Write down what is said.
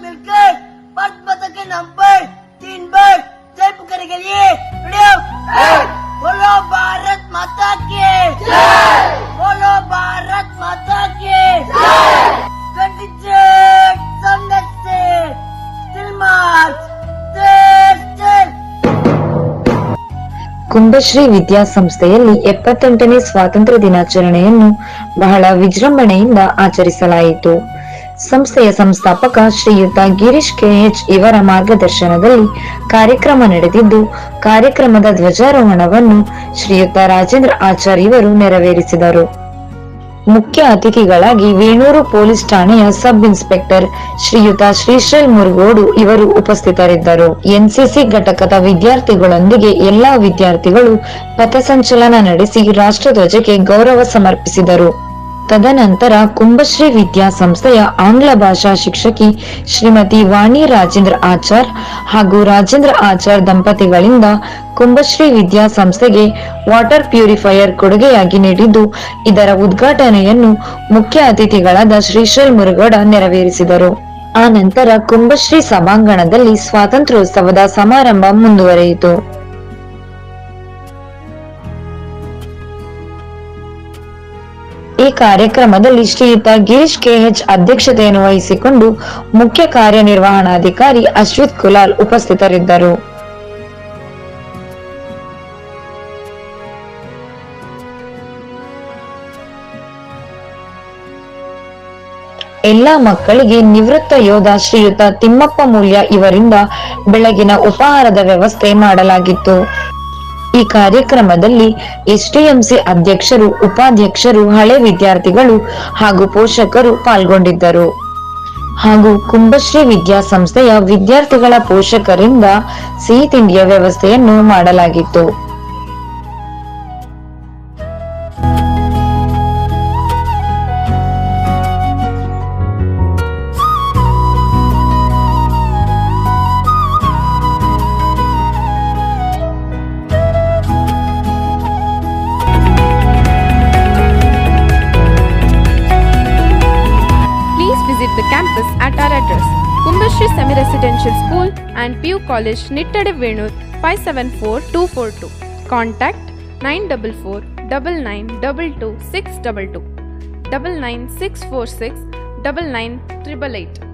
मिलकर पद मत के नाम पर तीन बार जयपुर लिए ಕುಂಭಶ್ರೀ ವಿದ್ಯಾಸಂಸ್ಥೆಯಲ್ಲಿ ಎಪ್ಪತ್ತೆಂಟನೇ ಸ್ವಾತಂತ್ರ್ಯ ದಿನಾಚರಣೆಯನ್ನು ಬಹಳ ವಿಜೃಂಭಣೆಯಿಂದ ಆಚರಿಸಲಾಯಿತು. ಸಂಸ್ಥೆಯ ಸಂಸ್ಥಾಪಕ ಶ್ರೀಯುತ ಗಿರೀಶ್ ಕೆಎಚ್ ಇವರ ಮಾರ್ಗದರ್ಶನದಲ್ಲಿ ಕಾರ್ಯಕ್ರಮ ನಡೆದಿದ್ದು, ಕಾರ್ಯಕ್ರಮದ ಧ್ವಜಾರೋಹಣವನ್ನು ಶ್ರೀಯುತ ರಾಜೇಂದ್ರ ಆಚಾರ್ಯವರು ನೆರವೇರಿಸಿದರು. ಮುಖ್ಯ ಅತಿಥಿಗಳಾಗಿ ವೇಣೂರು ಪೊಲೀಸ್ ಠಾಣೆಯ ಸಬ್ ಇನ್ಸ್ಪೆಕ್ಟರ್ ಶ್ರೀಯುತ ಶ್ರೀಶೈಲ್ ಮುರುಗೋಡು ಇವರು ಉಪಸ್ಥಿತರಿದ್ದರು. ಎನ್ಸಿಸಿ ಘಟಕದ ವಿದ್ಯಾರ್ಥಿಗಳೊಂದಿಗೆ ಎಲ್ಲಾ ವಿದ್ಯಾರ್ಥಿಗಳು ಪಥಸಂಚಲನ ನಡೆಸಿ ರಾಷ್ಟ್ರಧ್ವಜಕ್ಕೆ ಗೌರವ ಸಮರ್ಪಿಸಿದರು. ತದನಂತರ ಕುಂಭಶ್ರೀ ವಿದ್ಯಾಸಂಸ್ಥೆಯ ಆಂಗ್ಲ ಭಾಷಾ ಶಿಕ್ಷಕಿ ಶ್ರೀಮತಿ ವಾಣಿ ರಾಜೇಂದ್ರ ಆಚಾರ್ ಹಾಗೂ ರಾಜೇಂದ್ರ ಆಚಾರ್ ದಂಪತಿಗಳಿಂದ ಕುಂಭಶ್ರೀ ವಿದ್ಯಾಸಂಸ್ಥೆಗೆ ವಾಟರ್ ಪ್ಯೂರಿಫೈಯರ್ ಕೊಡುಗೆಯಾಗಿ ನೀಡಿದ್ದು, ಇದರ ಉದ್ಘಾಟನೆಯನ್ನು ಮುಖ್ಯ ಅತಿಥಿಗಳಾದ ಶ್ರೀಶೈಲ್ ಮುರುಗೋಡ ನೆರವೇರಿಸಿದರು. ಆ ನಂತರ ಕುಂಭಶ್ರೀ ಸಭಾಂಗಣದಲ್ಲಿ ಸ್ವಾತಂತ್ರ್ಯೋತ್ಸವದ ಸಮಾರಂಭ ಮುಂದುವರೆಯಿತು. ಈ ಕಾರ್ಯಕ್ರಮದಲ್ಲಿ ಶ್ರೀಯುತ ಗಿರೀಶ್ ಕೆಎಚ್ ಅಧ್ಯಕ್ಷತೆಯನ್ನು ವಹಿಸಿಕೊಂಡು ಮುಖ್ಯ ಕಾರ್ಯನಿರ್ವಹಣಾಧಿಕಾರಿ ಅಶ್ವಿತ್ ಕುಲಾಲ್ ಉಪಸ್ಥಿತರಿದ್ದರು. ಎಲ್ಲಾ ಮಕ್ಕಳಿಗೆ ನಿವೃತ್ತ ಯೋಧ ಶ್ರೀಯುತ ತಿಮ್ಮಪ್ಪ ಮೂಲ್ಯ ಇವರಿಂದ ಬೆಳಗಿನ ಉಪಹಾರದ ವ್ಯವಸ್ಥೆ ಮಾಡಲಾಗಿತ್ತು. ಈ ಕಾರ್ಯಕ್ರಮದಲ್ಲಿ ಎಸ್ಟಿಎಂಸಿ ಅಧ್ಯಕ್ಷರು, ಉಪಾಧ್ಯಕ್ಷರು, ಹಳೆ ವಿದ್ಯಾರ್ಥಿಗಳು ಹಾಗೂ ಪೋಷಕರು ಪಾಲ್ಗೊಂಡಿದ್ದರು. ಹಾಗೂ ಕುಂಭಶ್ರೀ ವಿದ್ಯಾಸಂಸ್ಥೆಯ ವಿದ್ಯಾರ್ಥಿಗಳ ಪೋಷಕರಿಂದ ಸಿಹಿ ತಿಂಡಿಯ ವ್ಯವಸ್ಥೆಯನ್ನು ಮಾಡಲಾಗಿತ್ತು. Residential School and PU College Nittade Venur 574242. Contact 944 9922 622 99646 99888.